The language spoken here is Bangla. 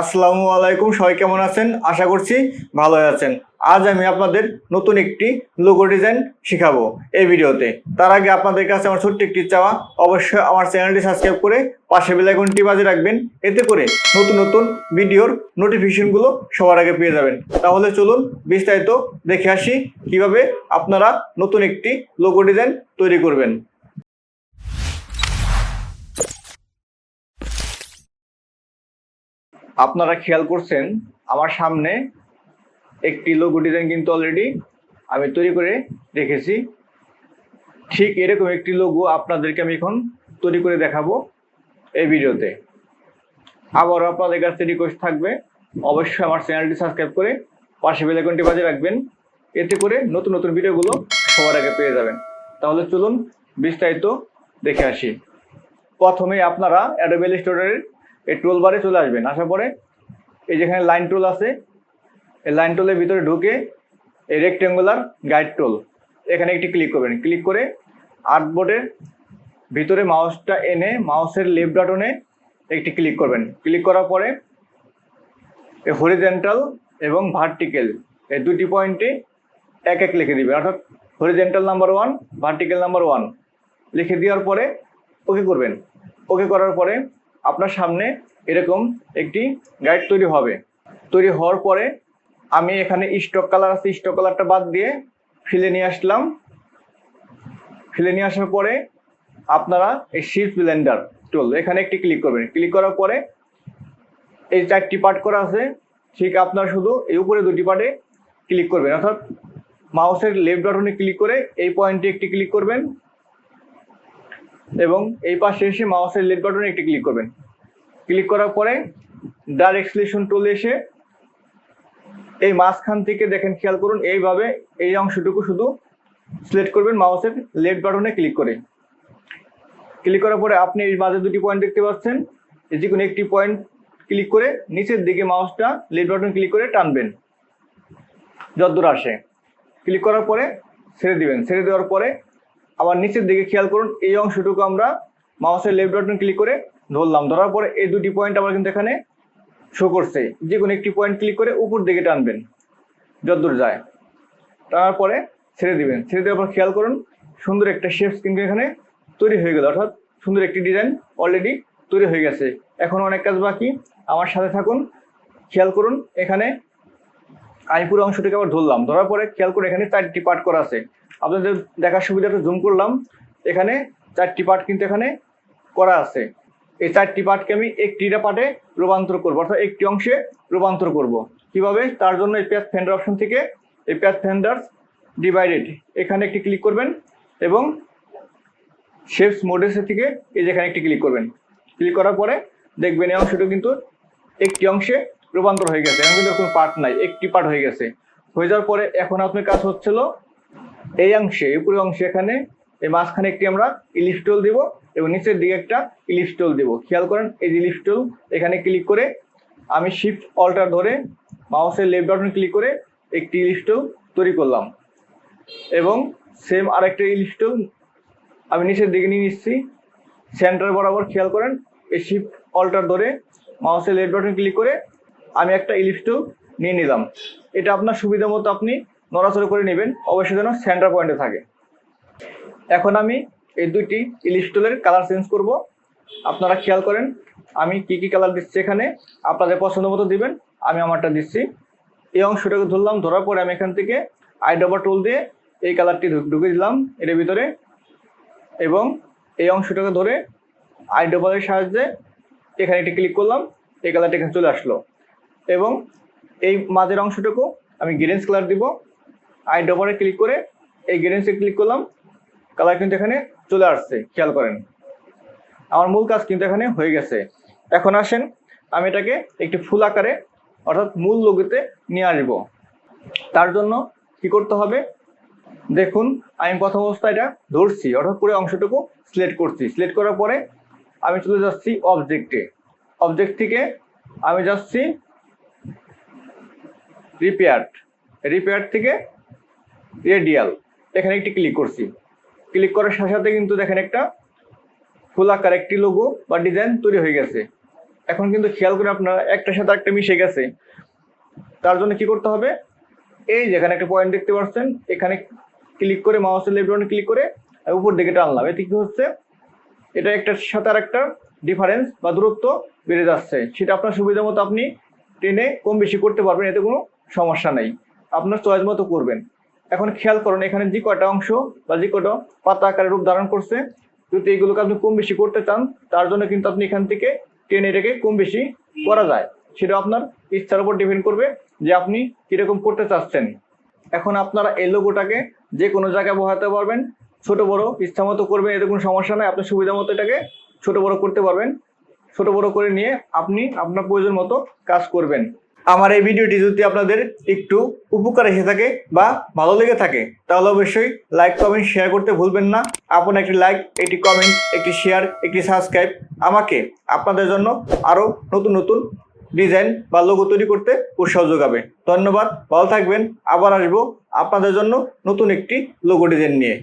আসসালামু আলাইকুম, সবাই কেমন আছেন? আশা করছি ভালো আছেন। আজ আমি আপনাদের নতুন একটি লোগো ডিজাইন শিখাবো এই ভিডিওতে। তার আগে আপনাদের কাছে আমার ছোট্ট একটি চাওয়া, অবশ্যই আমার চ্যানেলটি সাবস্ক্রাইব করে পাশে বেলাইকনটি বাজে রাখবেন, এতে করে নতুন নতুন ভিডিওর নোটিফিকেশনগুলো সবার আগে পেয়ে যাবেন। তাহলে চলুন বিস্তারিত দেখে আসি কীভাবে আপনারা নতুন একটি লোগো ডিজাইন তৈরি করবেন। আপনারা খেয়াল করছেন, আমার সামনে একটি লোগো ডিজাইন কিন্তু অলরেডি আমি তৈরি করে রেখেছি। ঠিক এরকম একটি লোগো আপনাদেরকে আমি এখন তৈরি করে দেখাবো এই ভিডিওতে। আবারও আপনাদের কাছে রিকোয়েস্ট থাকবে, অবশ্যই আমার চ্যানেলটি সাবস্ক্রাইব করে পাশে বেলাইকনটি বাজে রাখবেন। এতে করে নতুন নতুন ভিডিওগুলো সবার আগে পেয়ে যাবেন। তাহলে চলুন বিস্তারিত দেখে আসি। প্রথমে আপনারা অ্যাডোবেল স্টোরের এই টুল বারে চলে আসবেন। আসার পরে এই যেখানে লাইন টুল আছে, এই লাইন টুলের ভিতরে ঢুকে এই রেক্টেঙ্গুলার গাইড টুল এখানে একটি ক্লিক করবেন। ক্লিক করে আর্টবোর্ডের ভিতরে মাউসটা এনে মাউসের লেফট বাটনে একটি ক্লিক করবেন। ক্লিক করার পরে এই হরিজেন্টাল এবং ভার্টিক্যাল এই দুটি পয়েন্টে এক এক লিখে দিবেন। অর্থাৎ horizontal number one vertical number one লিখে দেওয়ার পরে ওকে করবেন। ওকে করার পরে আপনার সামনে এরকম একটি গাইড তৈরি হবে। তৈরি হওয়ার পরে আমি এখানে স্টক কালার আছে স্টক কালারটা বাদ দিয়ে ফিলে নিয়ে আসলাম। ফিলে নিয়ে আসার পরে আপনারা এই শিপ ব্লেন্ডার টুল এখানে একটি ক্লিক করবেন। ক্লিক করার পরে এই চারটি পার্ট করা আছে, ঠিক আপনার শুধু এই উপরে দুটি পার্টে ক্লিক করবেন। অর্থাৎ মাউসের লেফট বাটনে ক্লিক করে এই পয়েন্টে একটি ক্লিক করবেন। এবং এই পাশে এসে মাউসের লেফট বাটনে একটি ক্লিক করবেন। ক্লিক করার পরে ডাইরেক্ট সিলেকশন টুল এসে এই মাঝখান থেকে দেখেন, খেয়াল করুন, এইভাবে এই অংশটুকু শুধু সিলেক্ট করবেন মাউসের লেফট বাটনে ক্লিক করে। ক্লিক করার পরে আপনি এই মাঝে দুটি পয়েন্ট দেখতে পাচ্ছেন। যে কোনো একটি পয়েন্ট ক্লিক করে নিচের দিকে মাউসটা লেফট বাটন ক্লিক করে টানবেন। যতদূর আসে। ক্লিক করার পরে ছেড়ে দিবেন। ছেড়ে দেওয়ার পরে আবার নিচের দিকে খেয়াল করুন, এই অংশটুকু আমরা মাউসের লেফট বাটন ক্লিক করে ধরলাম। ধরার পরে এই দুটি পয়েন্ট আবার কিন্তু এখানে শো করছে। যে কোনো একটি পয়েন্ট ক্লিক করে উপর দিকে টানবেন যতদূর যায়। তারপরে ছেড়ে দিবেন। ছেড়ে দেওয়ার পর খেয়াল করুন, সুন্দর একটা শেপস কিন্তু এখানে তৈরি হয়ে গেল। অর্থাৎ সুন্দর একটি ডিজাইন অলরেডি তৈরি হয়ে গেছে। এখন অনেক কাজ বাকি। আমার সাথে থাকুন, খেয়াল করুন, এখানে আমি পুরো অংশটিকে আবার ধরলাম। ধরার পরে খেয়াল করে এখানে চারটি পার্ট করা আছে। আপনাদের দেখার সুবিধাটা জুম করলাম। এখানে চারটি পার্ট কিন্তু এখানে করা আছে। এই চারটি পার্টকে আমি একটিটা পার্টে রূপান্তর করব, অর্থাৎ একটি অংশে রূপান্তর করব। কীভাবে? তার জন্য এই প্যাথ ফেন্ডার অপশন থেকে এই প্যাথ ফেন্ডার ডিভাইডেড এখানে একটি ক্লিক করবেন এবং শেপস মোডেসের থেকে এই যেখানে একটি ক্লিক করবেন। ক্লিক করার পরে দেখবেন এই অংশটা কিন্তু একটি অংশে রূপান্তর হয়ে গেছে। এখন কিন্তু কোনো পার্ট নাই, একটি পার্ট হয়ে গেছে। হয়ে যাওয়ার পরে এখন আপনার কাজ হচ্ছিল এই অংশে এই অংশে এখানে, এই মাঝখানে একটি আমরা ইলিপস্টোল দিব এবং নিচের দিকে একটা ইলিপস্টোল দিব। খেয়াল করেন, এই ইলিপস্টোল এখানে ক্লিক করে আমি শিফট অল্টার ধরে মাউসের লেফট বাটন ক্লিক করে একটি ইলিপস্টোল তৈরি করলাম। এবং সেম আরেকটা ইলিপস্টোল আমি নিচের দিকে নিয়ে নিচ্ছি। সেন্টার বরাবর খেয়াল করেন, এই শিফট অল্টার ধরে মাউসের লেফট বাটন ক্লিক করে আমি একটা ইলিপস্টোল নিয়ে নিলাম। এটা আপনার সুবিধা মতো আপনি নড়াচড়া করে নেবেন, অবশ্যই যেন সেন্টার পয়েন্টে থাকে। এখন আমি এই দুইটি ইলিপস্টোলের কালার চেঞ্জ করব। আপনারা খেয়াল করেন, আমি কি কি কালার দিচ্ছি এখানে, আপনাদের পছন্দ মতো দিবেন, আমি আমারটা দিচ্ছি। এই অংশটাকে ধরলাম, ধরার পরে আমি এখান থেকে আইডাবা টুল দিয়ে এই কালারটি ঢুকে দিলাম এর ভিতরে। এবং এই অংশটাকে ধরে আইডবালের সাহায্যে এখানে একটি ক্লিক করলাম, এই কালারটি এখানে চলে আসলো। এবং এই মাঝের অংশটুকু আমি গ্রিনস কালার দিব। আইডবারে ক্লিক করে এই গ্রিনসে ক্লিক করলাম। কালার কিন্তু এখানে চলে আসছে, খেয়াল করেন। আমার মূল কাজ কিন্তু এখানে হয়ে গেছে। এখন আসেন, আমি এটাকে একটি ফুল আকারে, অর্থাৎ মূল লোগোতে নিয়ে আসব। তার জন্য কি করতে হবে? দেখুন, আমি প্রথম অবস্থায় এটা ধরছি, অর্থাৎ পুরো অংশটুকু সিলেক্ট করছি। সিলেক্ট করার পরে আমি চলে যাচ্ছি অবজেক্টে অবজেক্ট থেকে আমি যাচ্ছি রিপেয়ার রিপেয়ার থেকে রেডিয়াল এখানে একটি ক্লিক করছি। ক্লিক করার সাথে সাথে কিন্তু দেখেন একটা ফুল আকার একটি লোগো বা ডিজাইন তৈরি হয়ে গেছে। এখন কিন্তু খেয়াল করে আপনারা একটার সাথে একটা মিশে গেছে। তার জন্য কি করতে হবে? এই যেখানে একটা পয়েন্ট দেখতে পাচ্ছেন, এখানে ক্লিক করে মাউসের লেফট বাটনে ক্লিক করে উপর দিকে টানলাম। এতে কি হচ্ছে? এটা একটার সাথে আর একটা ডিফারেন্স বা দূরত্ব বেড়ে যাচ্ছে। সেটা আপনার সুবিধা মতো আপনি টেনে কম বেশি করতে পারবেন, এতে কোনো সমস্যা নেই। আপনার চয়েস মতো করবেন। এখন খেয়াল করুন, এখানে যে কটা অংশ বা যে কটা পাতা আকারে রূপ ধারণ করছে, যদি এগুলোকে আপনি কম বেশি করতে চান, তার জন্য কিন্তু আপনি এখান থেকে টেনে এটাকে কম বেশি করা যায়। সেটা আপনার ইচ্ছার উপর ডিপেন্ড করবে যে আপনি কীরকম করতে চাচ্ছেন। এখন আপনারা এই লোগোটাকে যে কোনো জায়গায় বহাতে পারবেন, ছোট বড় ইচ্ছা মতো করবেন, এতে কোনো সমস্যা নাই আপনার সুবিধা মতো এটাকে ছোট বড় করতে পারবেন। ছোট বড় করে নিয়ে আপনি আপনার প্রয়োজন মতো কাজ করবেন। আমার এই ভিডিওটি যদি আপনাদের একটু উপকার এসে থাকে বা ভালো লেগে থাকে, তাহলে অবশ্যই লাইক কমেন্ট শেয়ার করতে ভুলবেন না। আপনার একটি লাইক একটি কমেন্ট একটি শেয়ার একটি সাবস্ক্রাইব আমাকে আপনাদের জন্য আরও নতুন নতুন ডিজাইন বা লোগো তৈরি করতে উৎসাহ যোগাবে। ধন্যবাদ, ভালো থাকবেন, আবার আসব আপনাদের জন্য নতুন একটি লোগো ডিজাইন নিয়ে।